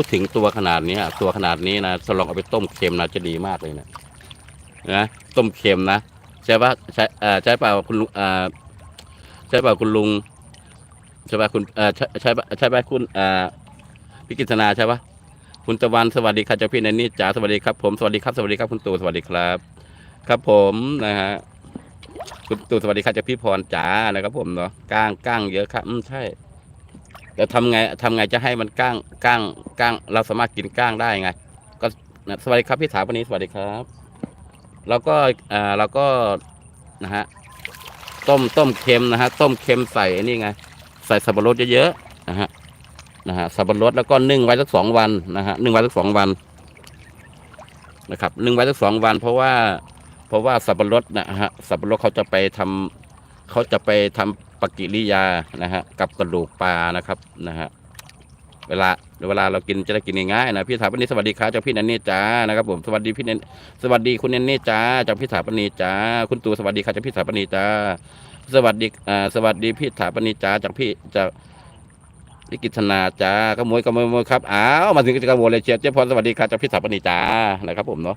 พูดถึงตัวขนาดนี้ตัวขนาดนี้นะถ้าลองเอาไปต้มเค็มนะจะดีมากเลยนะนะต้มเค็มนะใช่ปะใช่ใช่เปล่าคุณลุงใช่เปล่าคุณลุงใช่ป่ะคุณใช่ใช่ปะใช่ป่ะคุณพิกิตนาใช่ปะคุณตะวันสวัสดีครับเจ้าพี่นันนี่จ๋าสวัสดีครับผมสวัสดีครับสวัสดีครับคุณตู่สวัสดีครับ ครับผมนะฮะคุณตู่สวัสดีครับเจ้าพี่พรจ๋านะครับผมเนาะก้างก้างเยอะครับอืมใช่ แต่ทำไงทำไงจะให้มันก้างก้างก้าง เราสามารถกินก้างได้ไง ก็สวัสดีครับพี่ถาปนี้สวัสดีครับ แล้วก็อ่าเราก็นะฮะต้มต้มเค็มนะฮะต้มเค็มใส่นนี่ไง ใส่สับปะรดเยอะๆนะฮะนะฮะสับปะรดแล้วก็นึ่งไว้สักสองวันนะฮะนึ่งไว้สักสองวันนะครับนึ่งไว้สักสองวัน เพราะว่า เพราะว่าสับปะรดนะฮะสับปะรดเขาจะไปทำเขาจะไปทำ ปกิริยานะฮะกับกระดูกปลานะครับนะฮะเวลาเวลาเรากินจะได้กินง่ายๆนะพี่ถาปนีสวัสดีครับเจ้าพี่นันนี่จ้านะครับผมสวัสดีพี่เนนสวัสดีคุณเนนนี่จ้าจากพี่ถาปนีจ้าคุณตูสวัสดีครับจากพี่ถาปนีจ้าสวัสดีอ่าสวัสดีพี่ถาปนีจ้าจากพี่จากวิกิตนาจ้าขโมยขโมยขโมยครับอ้าวมาถึงกิจกรรมโวเลยเชียร์เจ้าพรสวัสดีครับจากพี่ถาปนีจ้านะครับ ผมเนาะ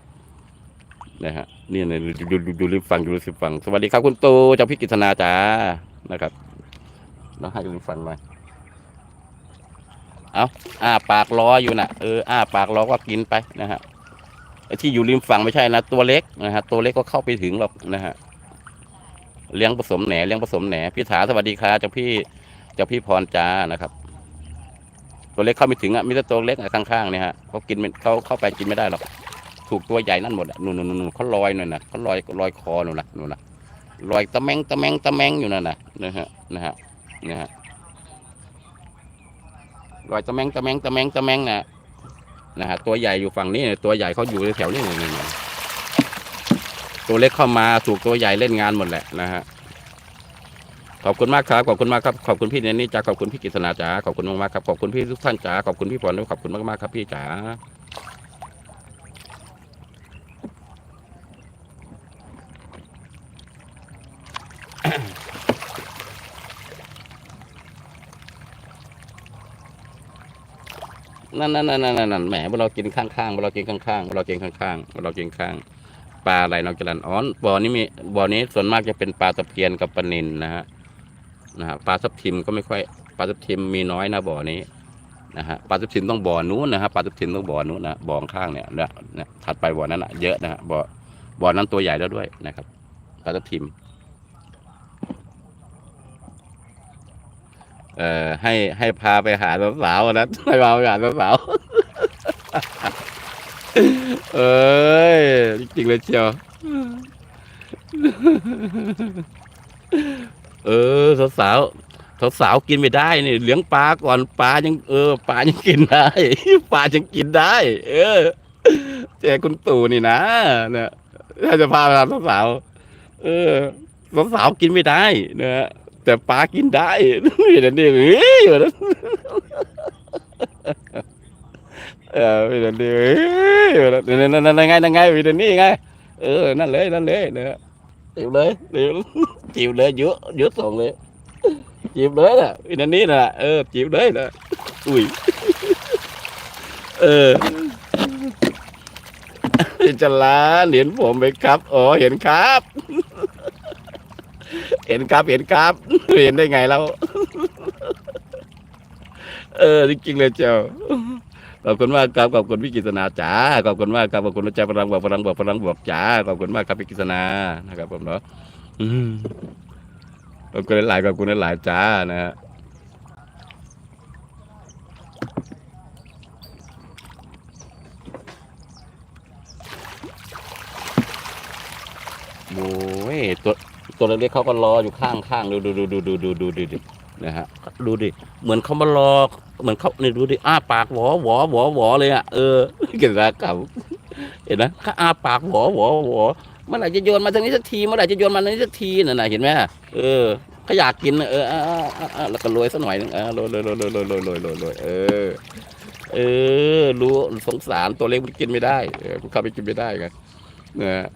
นะฮะนี่นะดูดูดูดูริมฟังดูริมฟัง สวัสดีครับคุณตูจากพี่กิตนาจ้า นะครับน้องให้ริมฟังหน่อยเอาอ้าปากรออยู่นะเอออ้าปากรอก็กินไปนะฮะที่อยู่ริมฝั่งไม่ใช่นะตัวเล็กนะฮะตัวเล็กก็เข้าไปถึงหรอกนะฮะเลี้ยงผสมแหนเลี้ยงผสมแหนพี่ถาสวัสดีครับจากพี่จากพี่พรจ้านะครับ ตัวเล็กเข้าไม่ถึงอะมีแต่ตัวเล็กอะข้างๆเนี่ยฮะเขากินไม่เขาเข้าไปกินไม่ได้หรอกถูกตัวใหญ่นั่นหมดอะนู่นนู่นนู่นเขาลอยหน่อยนะเขาลอยลอยคอหนูนะหนู่นนะ ลอยตะแมงตะแมงตะแมงอยู่นั่นนะนะฮะนะฮะนะฮะลอยตะแมงตะแมงตะแมงตะแมงนะนะฮะตัวใหญ่อยู่ฝั่งนี้ตัวใหญ่เขาอยู่แถวนี้นี่นี่ตัวเล็กเข้ามาถูกตัวใหญ่เล่นงานหมดแหละนะฮะขอบคุณมากครับ ขอบคุณมากครับ ขอบคุณพี่เนนนี่จ้าขอบคุณพี่กิษณาจ้าขอบคุณมากๆครับ ขอบคุณพี่ทุกท่านจ้าขอบคุณพี่พรด้วยขอบคุณมากๆครับพี่จ๋า นั่นนั่นนั่นนั่นนั่นแหมเรากินข้างๆเรากินข้างๆเรากินข้างๆเรากินข้าง ปลาอะไรน้องจรันอ๋อนบ่อนี้มีบ่อนี้ส่วนมากจะเป็นปลาตะเพียนกับปลานินนะฮะนะฮะปลาทับทิมก็ไม่ค่อยปลาทับทิมมีน้อยนะบ่อนี้นะฮะปลาทับทิมต้องบ่อนู้นนะฮะปลาทับทิมต้องบ่อนู้นนะบ่อข้างเนี่ยเนี่ยเนี่ยถัดไปบ่อนั้นอะเยอะนะฮะบ่อบ่อนั้นตัวใหญ่แล้วด้วยนะครับปลาทับทิม เอ่อให้ให้พาไปหาสาวๆนะให้พาไปหาสาวๆเอ้ยจริงๆเลยเชียวเออสาวสาวกินไม่ได้นี่เลี้ยงปลาก่อนปลายังเออปลายังกินได้ปลายังกินได้ เออแต่คุณตู่นี่นะเนี่ยถ้าจะพาไปหาสาวเออสาวๆกินไม่ได้นะ แต่ปลากินได้นี่เดี๋ยวนี้เฮ้ยอยู่นะเออพี่เดี๋ยวนี้เฮ้ยนะนั่นนั่นนั่นไงนั่นไงพี่เดี๋ยวนี้ไงเออนั่นเลยนั่นเลยนะจิบเลยจิบจิบเลยเยอะเยอะส่งเลยจิบเลยนะพี่เดี๋ยวนี้นะเออจิบเลยนะอุ้ยเออจะลาเห็นผมไหมครับอ๋อเห็นครับ เห็นครับเห็นครับเห็นได้ไงเราเออจริงๆเลยเจ้าขอบคุณมากครับขอบคุณพี่กิษณาจ๋าขอบคุณมากครับขอบคุณใจพลังบอกพลังบอกพลังบอกจ๋าขอบคุณมากครับพี่กิษณานะครับผมเนาะอืมขอบคุณหลายขอบคุณหลายจ้านะฮะโอ้ ตัวเล็กๆเขาก็รออยู่ข้างข้างดูดูดูดูดูดูดูดูดินะฮะดูดิเหมือนเขามารอเหมือนเขาเนี่ยดูดิอ้าปากหวอหวอหวอหวอเลยอะเออเกิดอะไรกับเห็นไหมเขาอ้าปากหวอหวอหวอเมื่อไหร่จะโยนมาทางนี้สักทีเมื่อไหร่จะโยนมาทางนี้สักทีน่ะนะเห็นไหมเออเขาอยากกินน่ะเอออ่าอ่าอ่าอ่าแล้วก็โรยสักหน่อยนึงเอ่าโรยโรยโรยโรยโรยโรยโรยโรยเออเออ รู้สงสารตัวเล็กมันกินไม่ได้เออเข้าไปกินไม่ได้ไงนะ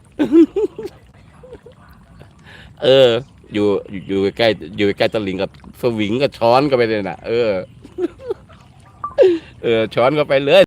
เออ อยู่อยู่ใกล้อยู่ใกล้ตะลิงกับสวิงกับช้อนก็ไปเลยนะเออ เออ ช้อนก็ไปเลย